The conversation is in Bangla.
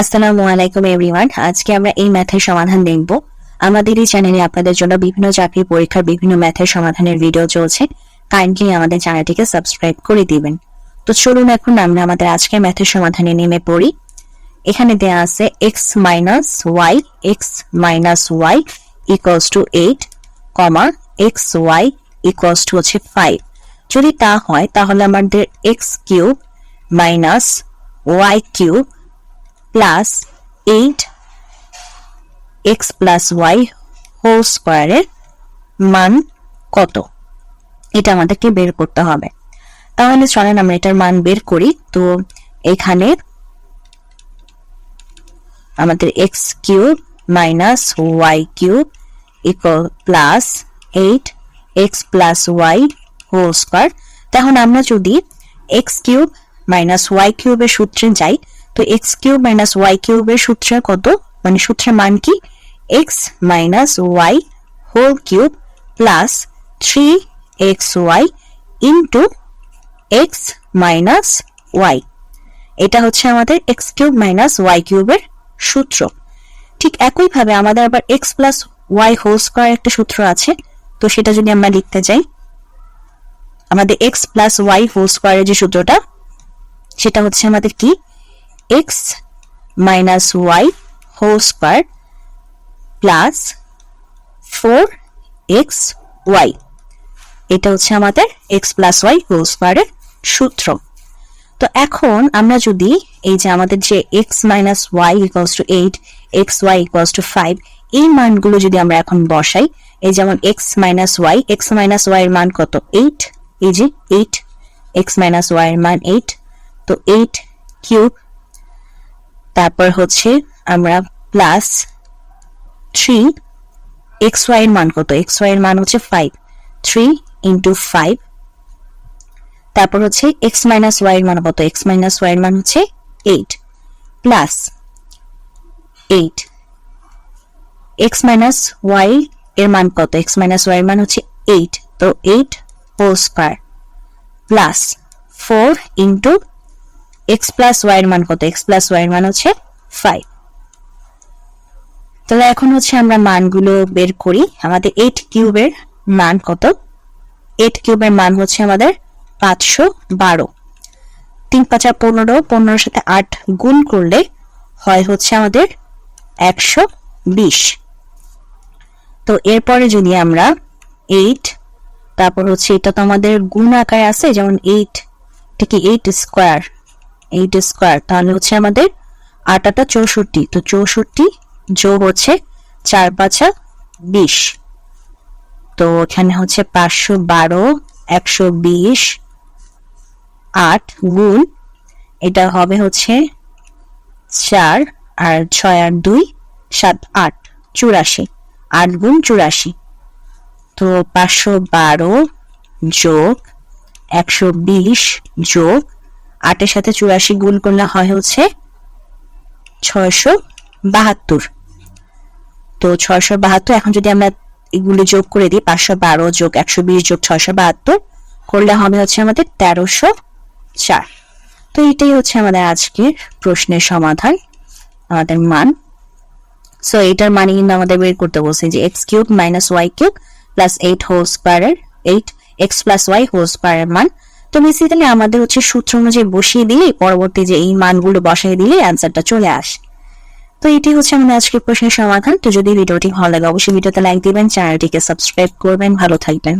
আসসালামু আলাইকুম এভরিওয়ান। আজকে আমরা এই ম্যাথের সমাধান দেখব। আমাদের এই চ্যানেলে আপনাদের জন্য বিভিন্ন চাকরি পরীক্ষার বিভিন্ন ম্যাথের সমাধানের ভিডিও চলছে। কাইন্ডলি আমাদের চ্যানেলটিকে সাবস্ক্রাইব করে দিবেন। তো চলুন এখন আমরা আমাদের ম্যাথের সমাধানে নেমে পড়ি। এখানে দেয়া আছে X minus Y X minus Y equals to eight comma X Y equals to হচ্ছে ফাইভ যদি তা হয়, তাহলে আমাদের X cube minus Y cube plus eight X plus Y whole স্কোয়ারের মান কত? এটা আমাদেরকে বের করতে হবে। তাহলে চলেন আমরা এটার মান বের করি। তো এখানে আমাদের X cube minus Y cube equal plus eight X plus Y whole square তখন আমরা যদি এক্স কিউব মাইনাস ওয়াই কিউবের সূত্রে যাই তো এক্স কিউব মাইনাস ওয়াই কিউবের সূত্রে কত? মানে সূত্রের মান কি? X minus Y whole cube plus three X Y into X minus Y এটা হচ্ছে আমাদের এক্স কিউব মাইনাস ওয়াই কিউবের সূত্র। ঠিক একইভাবে আমাদের আবার X plus Y whole square একটা সূত্র আছে, তো সেটা যদি আমরা লিখতে চাই আমাদের এক্স প্লাস ওয়াই হোল স্কোয়ারের যে সূত্রটা, সেটা হচ্ছে আমাদের কি? X minus Y whole square plus four X Y এটা হচ্ছে আমাদের এক্স প্লাস ওয়াই হোল স্কোয়ারের সূত্র। তো এখন আমরা যদি এই যে আমাদের যে X minus Y equals to eight X Y equals to five এই মানগুলো যদি আমরা এখন বসাই, এই যেমন X minus Y X minus Y এর মান কত? এইট এই যে এইট এক্স মাইনাস ওয়াই এর মান এইট তো এইট কিউব তারপর হচ্ছে আমরা প্লাস থ্রি এক্স ওয়াই এর মান কত? এক্স ওয়াই এর মান হচ্ছে ফাইভ থ্রি ইন্টু ফাইভ তারপর হচ্ছে এক্স মাইনাস ওয়াই এর মান কত? এক্স মাইনাস ওয়াই এর মান হচ্ছে eight plus eight X minus Y এর মান কত? এক্স মাইনাস ওয়াই এর মান হচ্ছে এইট তো eight whole square plus four into X plus Y মান কত? এক্স প্লাস ওয়াই মান হচ্ছে ফাইভ তাহলে এখন হচ্ছে আমরা মানগুলো বের করি। আমাদের এইট কিউবের মান কত? এইট কিউবের মান হচ্ছে আমাদের পাঁচশো বারো। তিন পাঁচা পনেরো, পনেরোর সাথে আট গুণ করলে হয় হচ্ছে আমাদের একশো বিশ। তো এরপরে যদি আমরা এইট তারপর হচ্ছে এটা তো আমাদের গুণ আকারে আছে, যেমন এইট এটা কি এইট স্কোয়ার এইট স্কোয়ার তাহলে হচ্ছে আমাদের আট আটা চৌষট্টি। তো চৌষট্টি যোগ হচ্ছে চার পাঁচা বিশ। তো এখানে হচ্ছে পাঁচশো বারো, একশো বিশ, আট গুণ, এটা হবে হচ্ছে চার আর ছয় আর দুই, সাত আট, চুরাশি, আট গুণ চুরাশি। তো পাঁচশো বারো যোগ একশো বিশ যোগ আটের সাথে চুরাশি গুণ করলে হয় হচ্ছে ছয়শো বাহাত্তর। তো ছয়শো বাহাত্তর, এখন যদি আমরা এগুলি যোগ করে দিই, পাঁচশো বারো যোগ একশো বিশ যোগ ছয়শো বাহাত্তর, করলে হবে হচ্ছে আমাদের তেরোশো চার। তো এটাই হচ্ছে আমাদের আজকের প্রশ্নের সমাধান, আমাদের মান। সো এটার মানে কিন্তু আমাদের বের করতে বলছে যে X cube minus Y cube plus eight whole স্কোয়ারের eight X plus Y whole স্কোয়ারের মান। তো বেসিক্যালি আমাদের হচ্ছে সূত্র অনুযায়ী বসিয়ে দিলে, পরবর্তী যে এই মানগুলো বসাই দিলে অ্যান্সারটা চলে আসে। তো এটি হচ্ছে আমাদের আজকে প্রশ্নের সমাধান। তো যদি ভিডিওটি ভালো লাগে, অবশ্যই ভিডিওতে লাইক দিবেন চ্যানেলটিকে সাবস্ক্রাইব করবেন। ভালো থাকবেন।